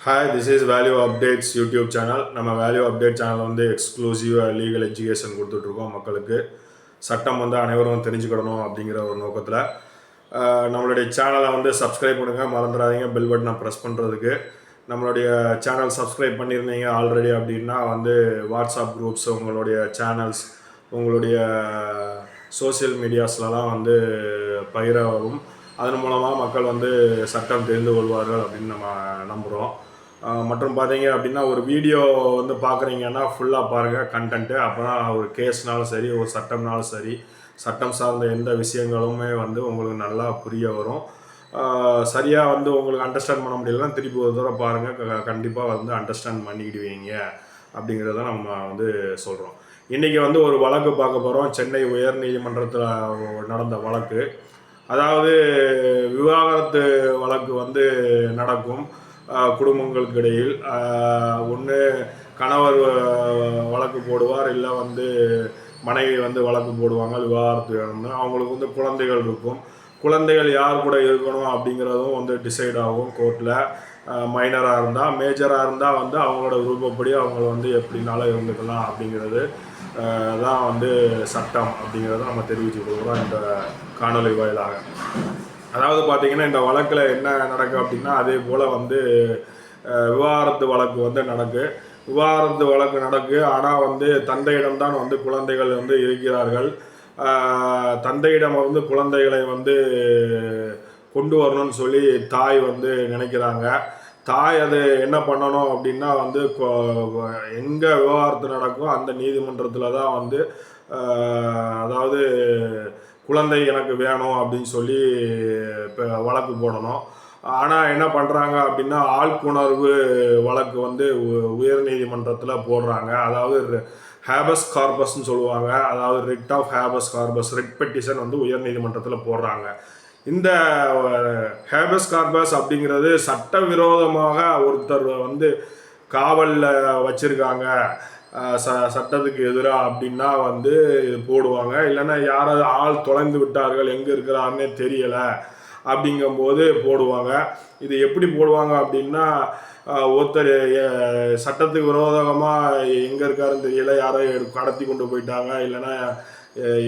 Hi this is value updates YouTube channel நம்ம value update channel வந்து எக்ஸ்க்ளூசிவாக legal education கொடுத்துட்ருக்கோம் மக்களுக்கு. சட்டம் வந்து அனைவரும் தெரிஞ்சுக்கிடணும் அப்படிங்கிற ஒரு நோக்கத்தில். நம்மளுடைய சேனலை வந்து சப்ஸ்கிரைப் பண்ணுங்கள் மறந்துடாதீங்க பெல் பட்டனை ப்ரெஸ் பண்ணுறதுக்கு நம்மளுடைய சேனல் சப்ஸ்கிரைப் பண்ணியிருந்தீங்க ஆல்ரெடி அப்படின்னா வந்து வாட்ஸ்அப் குரூப்ஸ் உங்களுடைய சேனல்ஸ் உங்களுடைய சோஷியல் மீடியாஸ்லலாம் வந்து பகிரவும் அதன் மூலமாக மக்கள் வந்து சட்டம் தெரிந்து கொள்வார்கள் அப்படின்னு நம்ம நம்புகிறோம் மற்றும் பார்த்தீங்க அப்படின்னா ஒரு வீடியோ வந்து பார்க்குறீங்கன்னா ஃபுல்லாக பாருங்கள் கண்டென்ட்டு அப்போ தான் ஒரு கேஸ்னாலும் சரி ஒரு சட்டம்னாலும் சரி சட்டம் சார்ந்த எந்த விஷயங்களுமே வந்து உங்களுக்கு நல்லா புரிய வரும். சரியாக வந்து உங்களுக்கு அண்டர்ஸ்டாண்ட் பண்ண முடியலன்னா திருப்பி ஒரு தடவை பாருங்கள் கண்டிப்பாக வந்து அண்டர்ஸ்டாண்ட் பண்ணிக்கிடுவீங்க அப்படிங்கிறத நம்ம வந்து சொல்கிறோம் இன்றைக்கி வந்து ஒரு வழக்கு பார்க்க போகிறோம் சென்னை உயர்நீதிமன்றத்தில் நடந்த வழக்கு. அதாவது விவாகரத்து வழக்கு வந்து நடக்கும். குடும்பங்களுக்கு இடையில் ஒன்று கணவர் வழக்கு போடுவார் இல்லை வந்து மனைவி வந்து வழக்கு போடுவாங்க விவாகரத்து வேணும்னு. அவங்களுக்கு வந்து குழந்தைகள் இருக்கும். குழந்தைகள் யார் கூட இருக்கணும் அப்படிங்கிறதும் வந்து டிசைட் ஆகும் கோர்ட்டில் மைனராக இருந்தால் மேஜராக இருந்தால் வந்து அவங்களோட விருப்பப்படி அவங்க வந்து எப்படினாலும் இருந்துக்கலாம் அப்படிங்கிறது தான் வந்து சட்டம் அப்படிங்கிறத நம்ம தெரிவித்து கொடுக்குறோம் இந்த காணொலி வாயிலாக. அதாவது பார்த்தீங்கன்னா இந்த வழக்கில் என்ன நடக்கும் அப்படின்னா அதே போல் வந்து விவாகரத்து வழக்கு வந்து நடக்கு. விவாகரத்து வழக்கு நடக்கு. ஆனால் வந்து தந்தையிடம்தான் வந்து குழந்தைகள் வந்து இருக்கிறார்கள். தந்தையிடம் வந்து குழந்தைகளை வந்து கொண்டு வரணும்னு சொல்லி தாய் வந்து நினைக்கிறாங்க. தாய் அது என்ன பண்ணணும் அப்படின்னா வந்து எங்கே விவாகரத்து நடக்கும் அந்த நீதிமன்றத்தில் தான் வந்து அதாவது குழந்தை எனக்கு வேணும் அப்படின்னு சொல்லி இப்போ வழக்கு போடணும். ஆனால் என்ன பண்ணுறாங்க அப்படின்னா ஆள்குணர்வு வழக்கு வந்து உ- உயர்நீதிமன்றத்தில் போடுறாங்க. அதாவது ஹேபஸ் கார்பஸ்ன்னு சொல்லுவாங்க. அதாவது writ of habeas corpus writ petition வந்து உயர்நீதிமன்றத்தில் போடுறாங்க. இந்த ஹேபஸ் கார்பஸ் அப்படிங்கிறது சட்டவிரோதமாக ஒருத்தர் வந்து காவலில் வச்சுருக்காங்க. ச சட்டத்துக்கு எதிராக அப்படின்னா வந்து இது போடுவாங்க. இல்லைன்னா யாராவது ஆள் தொலைந்து விட்டார்கள் எங்கே இருக்கிறாருன்னே தெரியலை அப்படிங்கும்போது போடுவாங்க. இது எப்படி போடுவாங்க அப்படின்னா ஒருத்தர் சட்டத்துக்கு விரோதமாக எங்கே இருக்காருன்னு தெரியல யாரோ கடத்தி கொண்டு போயிட்டாங்க இல்லைன்னா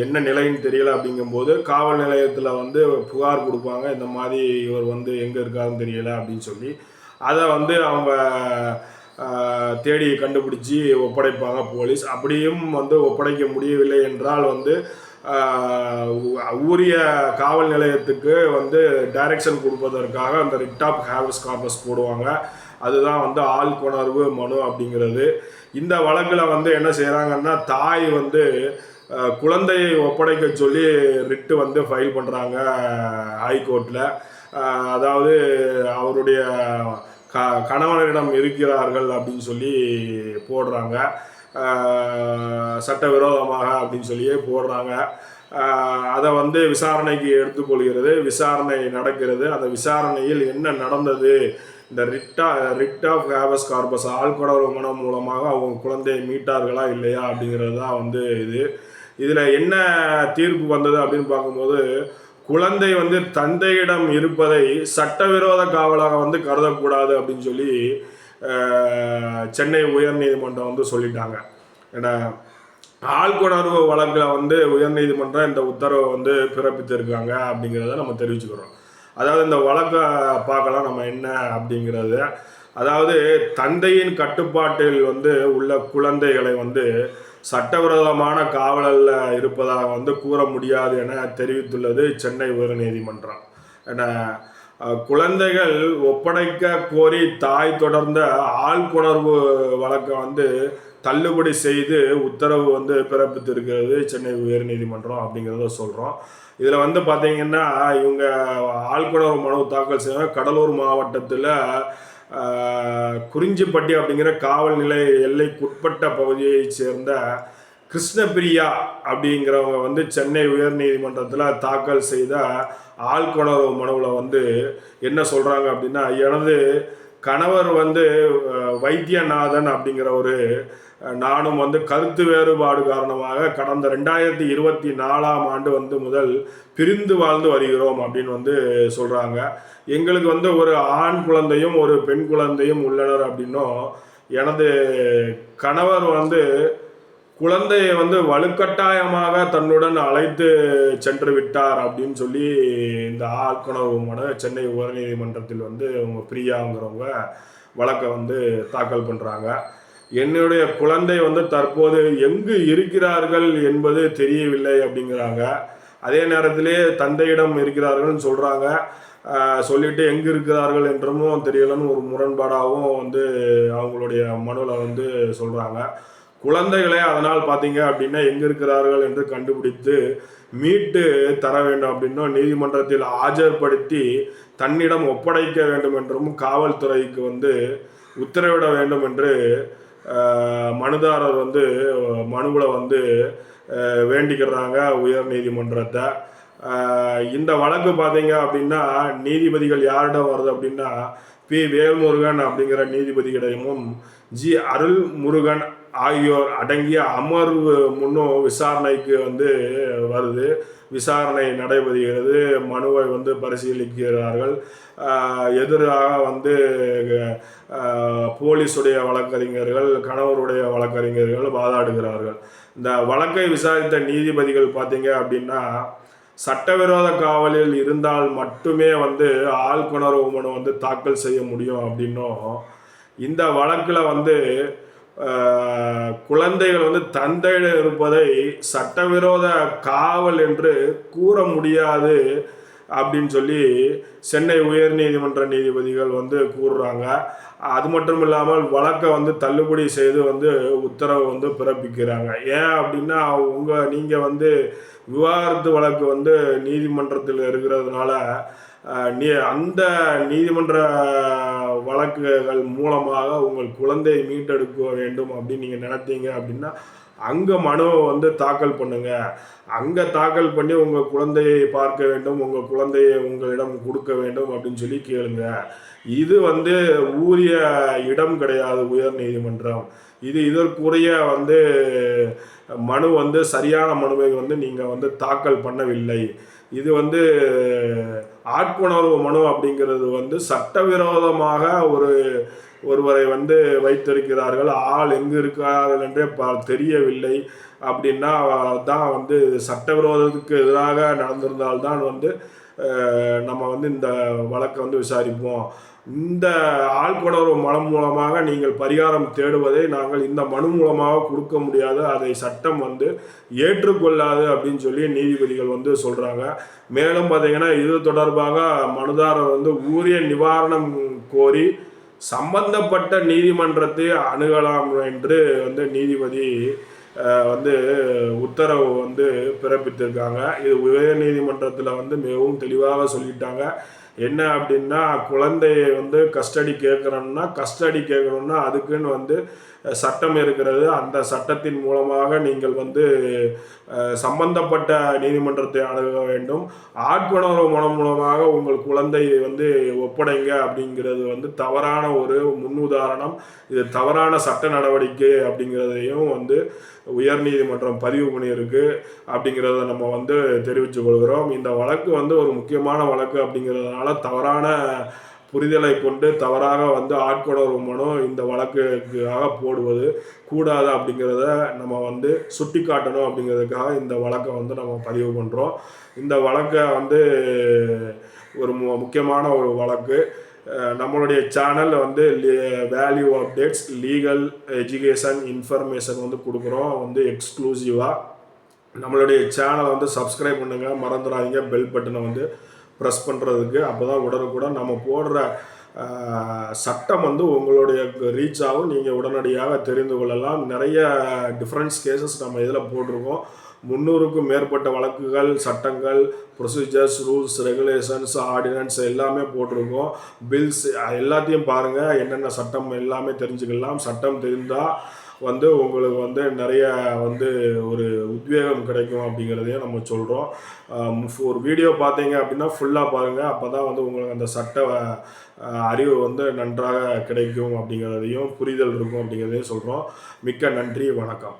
என்ன நிலைன்னு தெரியல அப்படிங்கும்போது காவல் நிலையத்தில் வந்து புகார் கொடுப்பாங்க. இந்த மாதிரி இவர் வந்து எங்கே இருக்காருன்னு தெரியல அப்படின்னு சொல்லி. அதை வந்து அவங்க தேடி கண்டுபிடிச்சி ஒப்படைப்பாங்க போலீஸ். அப்படியும் வந்து ஒப்படைக்க முடியவில்லை என்றால் வந்து ஊரிய உரிய காவல் நிலையத்துக்கு வந்து டைரக்ஷன் கொடுப்பதற்காக அந்த ரிட் ஆஃப் ஹேவஸ் கார்பஸ் போடுவாங்க. அதுதான் வந்து ஆள்கொணர்வு மனு அப்படிங்கிறது. இந்த வழக்கில் வந்து என்ன செய்கிறாங்கன்னா தாய் வந்து குழந்தையை ஒப்படைக்க சொல்லி ரிட்டு வந்து ஃபைல் பண்ணுறாங்க ஹைகோர்ட்டில் அதாவது அவருடைய க கணவனிடம் இருக்கிறார்கள் அப்படின்னு சொல்லி போடுறாங்க. சட்டவிரோதமாக அப்படின்னு சொல்லியே போடுறாங்க. அதை வந்து விசாரணைக்கு எடுத்துக்கொள்கிறது. விசாரணை நடக்கிறது. அந்த விசாரணையில் என்ன நடந்தது? இந்த ரிட்டா ரிட் ஆஃப் ஹேபஸ் கார்பஸ் ஆழ்கொடர் மனம் மூலமாக அவங்க குழந்தையை மீட்டார்களா இல்லையா அப்படிங்கிறது தான் வந்து இது. இதில் என்ன தீர்ப்பு வந்தது அப்படின்னு பார்க்கும்போது குழந்தை வந்து தந்தையிடம் இருப்பதை சட்டவிரோத காவலாக வந்து கருதக்கூடாது அப்படின்னு சொல்லி சென்னை உயர்நீதிமன்றம் வந்து சொல்லிட்டாங்க. ஏன்னா ஆள்கொணர்வு வழக்கில் வந்து உயர்நீதிமன்றம் இந்த உத்தரவை வந்து பிறப்பித்திருக்காங்க அப்படிங்கிறத நம்ம தெரிவிச்சுக்கிறோம். அதாவது இந்த வழக்கை பார்க்கலாம் நம்ம என்ன அப்படிங்கிறது. அதாவது தந்தையின் கட்டுப்பாட்டில் வந்து உள்ள குழந்தைகளை வந்து சட்டவிரோதமான காவலில் இருப்பதாக வந்து கூற முடியாது என தெரிவித்துள்ளது சென்னை உயர்நீதிமன்றம் என குழந்தைகள் ஒப்படைக்க கோரி தாய் தொடர்ந்த ஆள்குணர்வு வழக்கை வந்து தள்ளுபடி செய்து உத்தரவு வந்து பிறப்பித்திருக்கிறது சென்னை உயர்நீதிமன்றம் அப்படிங்கிறத சொல்கிறோம் இதில் வந்து பார்த்தீங்கன்னா இவங்க ஆள்குணர்வு மனு தாக்கல் செய்ய கடலூர் மாவட்டத்தில் குறிஞ்சிப்பட்டி அப்படிங்கிற காவல் நிலைய எல்லைக்குட்பட்ட பகுதியைச் சேர்ந்த கிருஷ்ணபிரியா அப்படிங்கிறவங்க வந்து சென்னை உயர்நீதிமன்றத்தில் தாக்கல் செய்த ஆள்கொணர்வு மனுவில் வந்து என்ன சொல்கிறாங்க அப்படின்னா எனது கணவர் வந்து வைத்தியநாதன் அப்படிங்கிற ஒரு நானும் வந்து கருத்து வேறுபாடு காரணமாக கடந்த ரெண்டாயிரத்தி இருபத்தி நாலாம் ஆண்டு வந்து முதல் பிரிந்து வாழ்ந்து வருகிறோம் அப்படின்னு வந்து சொல்கிறாங்க எங்களுக்கு வந்து ஒரு ஆண் குழந்தையும் ஒரு பெண் குழந்தையும் உள்ளனர் அப்படின்னும் எனது கணவர் வந்து குழந்தையை வந்து வலுக்கட்டாயமாக தன்னுடன் அழைத்து சென்று விட்டார் அப்படின்னு சொல்லி இந்த ஆட்கொணர்வு மனு சென்னை உயர்நீதிமன்றத்தில் வந்து அவங்க பிரியாங்கிறவங்க வழக்கை வந்து தாக்கல் பண்ணுறாங்க என்னுடைய குழந்தை வந்து தற்போது எங்கு இருக்கிறார்கள் என்பது தெரியவில்லை அப்படிங்கிறாங்க. அதே நேரத்திலே தந்தையிடம் இருக்கிறார்கள்னு சொல்கிறாங்க சொல்லிட்டு எங்கே இருக்கிறார்கள் என்றும் தெரியலன்னு ஒரு முரண்பாடாகவும் வந்து அவங்களுடைய மனுவில் வந்து சொல்கிறாங்க குழந்தைகளை அதனால் பார்த்தீங்க அப்படின்னா எங்கே இருக்கிறார்கள் என்று கண்டுபிடித்து மீட்டு தர வேண்டும் அப்படின்னும் நீதிமன்றத்தில் ஆஜர்படுத்தி தன்னிடம் ஒப்படைக்க வேண்டும் என்றும் காவல்துறைக்கு வந்து உத்தரவிட வேண்டும் என்று மனுதாரர் வந்து மனுவில் வந்து வேண்டிக்கிறாங்க உயர் நீதிமன்றத்தை. இந்த வழக்கு பார்த்தீங்க அப்படின்னா நீதிபதிகள் யாரிடம் வருது அப்படின்னா பி. வேல்முருகன் அப்படிங்கிற நீதிபதியிடமும் ஜி. அருள்முருகன் ஆகியோர் அடங்கிய அமர்வு முன்னும் விசாரணைக்கு வந்து வருது. விசாரணை நடைபெறுகிறது. மனுவை வந்து பரிசீலிக்கிறார்கள். எதிராக வந்து போலீஸுடைய வழக்கறிஞர்கள் கணவருடைய வழக்கறிஞர்கள் வாதாடுகிறார்கள். இந்த வழக்கை விசாரித்த நீதிபதிகள் பார்த்தீங்க அப்படின்னா சட்டவிரோத காவலில் இருந்தால் மட்டுமே வந்து ஆள்கொணர்வு மனு வந்து தாக்கல் செய்ய முடியும் அப்படின்னும் இந்த வழக்கில் வந்து குழந்தைகள் வந்து தந்தையிடம் இருப்பதை சட்டவிரோத காவல் என்று கூற முடியாது அப்படின்னு சொல்லி சென்னை உயர்நீதிமன்ற நீதிபதிகள் வந்து கூறுறாங்க. அது மட்டும் இல்லாமல் வழக்கை வந்து தள்ளுபடி செய்து வந்து உத்தரவு வந்து பிறப்பிக்கிறாங்க. ஏன் அப்படின்னா உங்கள் நீங்கள் வந்து விவாகரத்து வழக்கு வந்து நீதிமன்றத்தில் இருக்கிறதுனால அந்த நீதிமன்ற வழக்குகள் மூலமாக உங்கள் குழந்தையை மீட்டெடுக்க வேண்டும் அப்படின்னு நீங்கள் நினைத்தீங்க அப்படின்னா அங்கே மனுவை வந்து தாக்கல் பண்ணுங்க. அங்கே தாக்கல் பண்ணி உங்கள் குழந்தையை பார்க்க வேண்டும் உங்கள் குழந்தையை உங்களிடம் கொடுக்க வேண்டும் அப்படின்னு சொல்லி கேளுங்க. இது வந்து ஊரிய இடம் கிடையாது உயர் நீதிமன்றம். இது இதற்குரிய வந்து மனு வந்து சரியான மனுவை வந்து நீங்கள் வந்து தாக்கல் பண்ணவில்லை. இது வந்து ஆட்புணர்வு மனு அப்படிங்கிறது வந்து சட்டவிரோதமாக ஒரு ஒருவரை வந்து வைத்திருக்கிறார்கள். ஆள் எங்கு இருக்கிறார்கள் என்றே தெரியவில்லை. அப்படின்னா தான் வந்து சட்டவிரோதத்துக்கு எதிராக நடந்திருந்தால்தான் வந்து நம்ம வந்து இந்த வழக்கை வந்து விசாரிப்போம். இந்த ஆழ்கொணர்வு மனம் மூலமாக நீங்கள் பரிகாரம் தேடுவதை நாங்கள் இந்த மனு மூலமாக கொடுக்க முடியாது. அதை சட்டம் வந்து ஏற்றுக்கொள்ளாது அப்படின்னு சொல்லி நீதிபதிகள் வந்து சொல்கிறாங்க மேலும் பார்த்தீங்கன்னா இது தொடர்பாக மனுதாரர் வந்து ஊரிய நிவாரணம் கோரி சம்பந்தப்பட்ட நீதிமன்றத்தை அணுகலாம் என்று வந்து நீதிபதி வந்து உத்தரவு வந்து பிறப்பித்திருக்காங்க. இது உயர்நீதிமன்றத்தில் வந்து மிகவும் தெளிவாக சொல்லிட்டாங்க. என்ன அப்படின்னா குழந்தையை வந்து கஸ்டடி கேட்குறோம்னா கஸ்டடி கேட்கணும்னா அதுக்குன்னு வந்து சட்டம் இருக்கிறது. அந்த சட்டத்தின் மூலமாக நீங்கள் வந்து சம்பந்தப்பட்ட நீதிமன்றத்தை அணுக வேண்டும். ஆட்கொணர்வு மனம் மூலமாக உங்கள் குழந்தையை வந்து ஒப்படைங்க அப்படிங்கிறது வந்து தவறான ஒரு முன்னுதாரணம். இது தவறான சட்ட நடவடிக்கை அப்படிங்கிறதையும் வந்து உயர்நீதிமன்றம் பதிவு பண்ணியிருக்கு அப்படிங்கிறத நம்ம வந்து தெரிவித்துக் கொள்கிறோம். இந்த வழக்கு வந்து ஒரு முக்கியமான வழக்கு அப்படிங்கிறதுனால தவறான புரிதலை கொண்டு தவறாக வந்து ஆட்கொடர் மனு இந்த வழக்குக்காக போடுவது கூடாது அப்படிங்கிறத நம்ம வந்து சுட்டி காட்டணும் அப்படிங்கிறதுக்காக இந்த வழக்கை வந்து நம்ம பதிவு பண்ணுறோம் இந்த வழக்கை வந்து ஒரு மு முக்கியமான ஒரு வழக்கு. நம்மளுடைய சேனல் வந்து value updates legal education information வந்து கொடுக்குறோம். வந்து எக்ஸ்க்ளூசிவாக நம்மளுடைய சேனலை வந்து சப்ஸ்கிரைப் பண்ணுங்கள் மறந்துடாதீங்க. பெல் பட்டனை வந்து ப்ரெஸ் பண்ணுறதுக்கு அப்போ தான் உடனுக்குடன் நம்ம போடுற சட்டம் வந்து உங்களுடைய ரீச் ஆகும். நீங்கள் உடனடியாக தெரிந்து கொள்ளலாம். நிறைய டிஃப்ரெண்ட்ஸ் கேசஸ் நம்ம இதில் போட்டிருக்கோம். முந்நூறுக்கும் மேற்பட்ட வழக்குகள் சட்டங்கள் ப்ரொசீஜர்ஸ் ரூல்ஸ் ரெகுலேஷன்ஸ் ஆர்டினன்ஸ் எல்லாமே போட்டிருக்கோம். பில்ஸ் எல்லாத்தையும் பாருங்கள் என்னென்ன சட்டம் எல்லாமே தெரிஞ்சுக்கலாம். சட்டம் தெரிந்தால் வந்து உங்களுக்கு வந்து நிறைய வந்து ஒரு உத்வேகம் கிடைக்கும் அப்படிங்கிறதையும் நம்ம சொல்கிறோம் ஒரு வீடியோ பார்த்தீங்க அப்படின்னா ஃபுல்லாக பாருங்கள் அப்போ தான் வந்து உங்களுக்கு அந்த சட்ட அறிவு வந்து நன்றாக கிடைக்கும் அப்படிங்கிறதையும் புரிதல் இருக்கும் அப்படிங்கிறதையும் சொல்கிறோம் மிக்க நன்றி வணக்கம்.